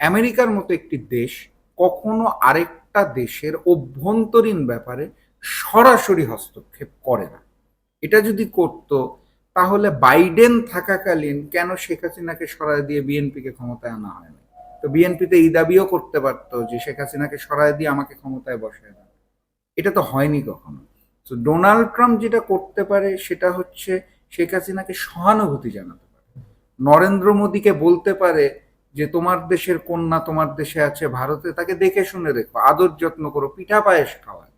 আমেরিকার মতো একটি দেশ কখনো আরেকটা দেশের অভ্যন্তরীণ ব্যাপারে সরাসরি হস্তক্ষেপ করে না। এটা যদি করত, তাহলে বাইডেন থাকাকালীন কেন শেখ হাসিনাকে সরায় দিয়ে বিএনপিকে ক্ষমতায় আনা হয়নি? তো বিএনপিতে এই দাবিও করতে পারতো যে শেখ হাসিনাকে সরায় দিয়ে আমাকে ক্ষমতায় বসায় না এটা তো হয়নি কখনো। তো ডোনাল্ড ট্রাম্প যেটা করতে পারে, সেটা হচ্ছে শেখ হাসিনাকে সহানুভূতি জানাতে পারে। নরেন্দ্র মোদীকে বলতে পারে যে তোমার দেশের কন্যা তোমার দেশে আছে, ভারতে, তাকে দেখে শুনে রেখো, আদর যত্ন করো, পিঠা পায়েস খাওয়ায়।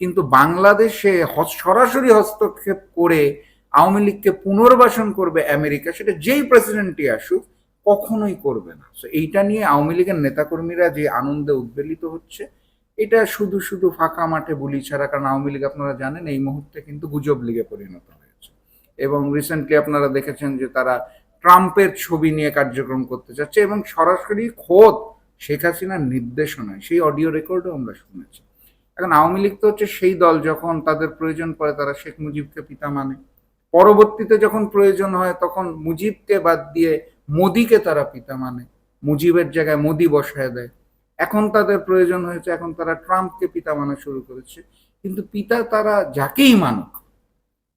কিন্তু বাংলাদেশে সরাসরি হস্তক্ষেপ করে আওয়ামী লীগকে পুনর্বাসন করবে আমেরিকা, সেটা যেই প্রেসিডেন্টই আসুক, কখনোই করবে না। তো এইটা নিয়ে আওয়ামী লীগের নেতাকর্মীরা যে আনন্দে উদ্বেলিত হচ্ছে, এটা শুধু শুধু ফাঁকা মাঠে বুলি ছাড়া, কারণ আওয়ামী লীগ আপনারা জানেন, এই মুহূর্তে কিন্তু গুজব লীগে পরিণত হয়েছে। এবং রিসেন্টলি আপনারা দেখেছেন যে তারা ট্রাম্পের ছবি নিয়ে কার্যক্রম করতে চাচ্ছে এবং সরাসরি খোদ শেখ হাসিনার নির্দেশনায়, সেই অডিও রেকর্ডও আমরা শুনেছি। এখন আওয়ামী লীগ তো হচ্ছে সেই দল, যখন তাদের প্রয়োজন পড়ে তারা শেখ মুজিবকে পিতা মানে। পরবর্তীতে যখন প্রয়োজন হয় তখন মুজিবকে বাদ দিয়ে মোদিকে তারা পিতা মানে। মুজিবের জায়গায় মোদি বসায় দেয়। এখন তাদের প্রয়োজন হয়েছে, এখন তারা ট্রাম্পকে পিতা মানা শুরু করেছে। কিন্তু পিতা তারা যাকেই মানুক।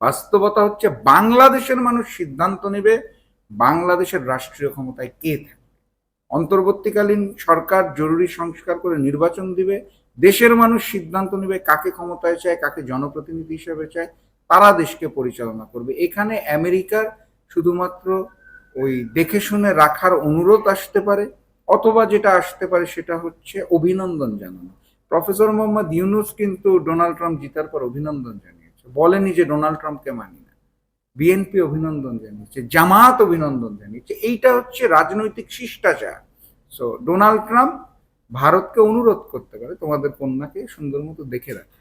বাস্তবতা হচ্ছে বাংলাদেশের মানুষ সিদ্ধান্ত নেবে বাংলাদেশের রাষ্ট্রীয় ক্ষমতায় কে থাকবে? অন্তর্বর্তীকালীন সরকার জরুরি সংস্কার করে নির্বাচন দিবে, দেশের মানুষ সিদ্ধান্ত নেবে কাকে ক্ষমতায় চায়, কাকে জনপ্রতিনিধি হিসেবে চায়, তারা দেশকে পরিচালনা করবে। এখানে আমেরিকার শুধুমাত্র ওই দেখে শুনে রাখার অনুরোধ আসতে পারে, অথবা যেটা আসতে পারে সেটা হচ্ছে অভিনন্দন জানানো। প্রফেসর মোহাম্মদ ইউনুস কিন্তু ডোনাল্ড ট্রাম্প জিতার পর অভিনন্দন জানিয়েছে। বলেনি যে ডোনাল্ড ট্রাম্পকে মানি না। বিএনপি অভিনন্দন জানিয়েছে, জামাত অভিনন্দন জানিয়েছে। এইটা হচ্ছে রাজনৈতিক শিষ্টাচার। সো ডোনাল্ড ট্রাম্প ভারতকে অনুরোধ করতে পারে, তোমাদের কন্যাকে সুন্দর মতো দেখে রাখো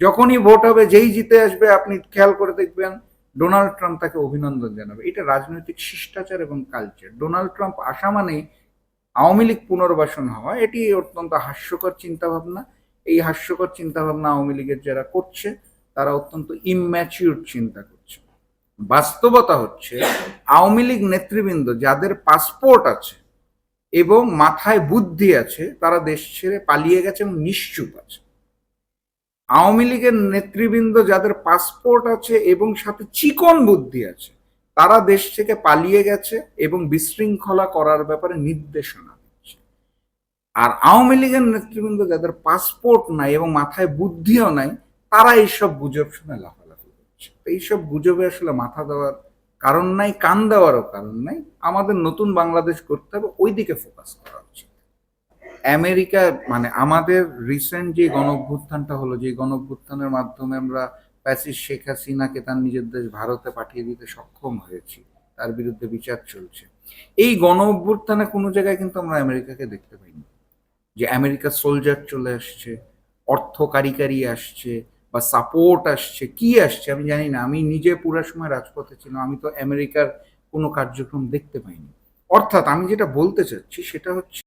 যখনই ভোট হবে, যেই জিতে আসবে, আপনি খেয়াল করে দেখবেন ডোনাল্ড ট্রাম্প তাকে অভিনন্দন জানাবে। এটা রাজনৈতিক শিষ্টাচার এবং কালচার ডোনাল্ড ট্রাম্প আসা মানেই আওয়ামী লীগ পুনর্বাসন হওয়া। এটি অত্যন্ত হাস্যকর চিন্তাভাবনা। এই হাস্যকর চিন্তাভাবনা আওয়ামী লীগের যারা করছে, তারা অত্যন্ত ইম্যাচিউর চিন্তা করছে। বাস্তবতা হচ্ছে আওয়ামী লীগ নেতৃবৃন্দ যাদের পাসপোর্ট আছে এবং মাথায় বুদ্ধি আছে, তারা দেশ ছেড়ে পালিয়ে গেছে এবং নিশ্চুপ আছে। আওয়ামী লীগের নেতৃবৃন্দ যাদের পাসপোর্ট আছে এবং সাথে চিকন বুদ্ধি আছে, তারা দেশ থেকে পালিয়ে গেছে এবং বিশৃঙ্খলা করার ব্যাপারে নির্দেশনা দিচ্ছে। আর আওয়ামী লীগের নেতৃবৃন্দ যাদের পাসপোর্ট নাই এবং মাথায় বুদ্ধিও নাই, তারা এইসব গুজব শুনে তো এইসব গুজবে আসলে মাথা দেওয়ার কারণ নাই, কান দেওয়ারও কারণ নাই। আমাদের নতুন বাংলাদেশ করতে হবে ওই দিকে ফোকাস করা উচিত। আমেরিকা মানে আমাদের রিসেন্ট যে গণঅভ্যুত্থানটা হলো, যে গণঅভ্যুত্থানের মাধ্যমে আমরা প্যাসিস শেখ হাসিনাকে তার নিজের দেশ ভারতে পাঠিয়ে দিতে সক্ষম হয়েছি, তার বিরুদ্ধে বিচার চলছে। এই গণ অভ্যুত্থানে কোনো জায়গায় কিন্তু আমরা আমেরিকাকে দেখতে পাইনি। যে আমেরিকার সোলজার চলে আসছে অর্থ কারিকারি আসছে বা সাপোর্ট আসছে, কি আসছে আমি জানি না। আমি নিজে পুরো সময় রাজপথে ছিলাম, আমি তো আমেরিকার কোনো কার্যক্রম দেখতে পাইনি। অর্থাৎ আমি যেটা বলতে চাচ্ছি সেটা হচ্ছে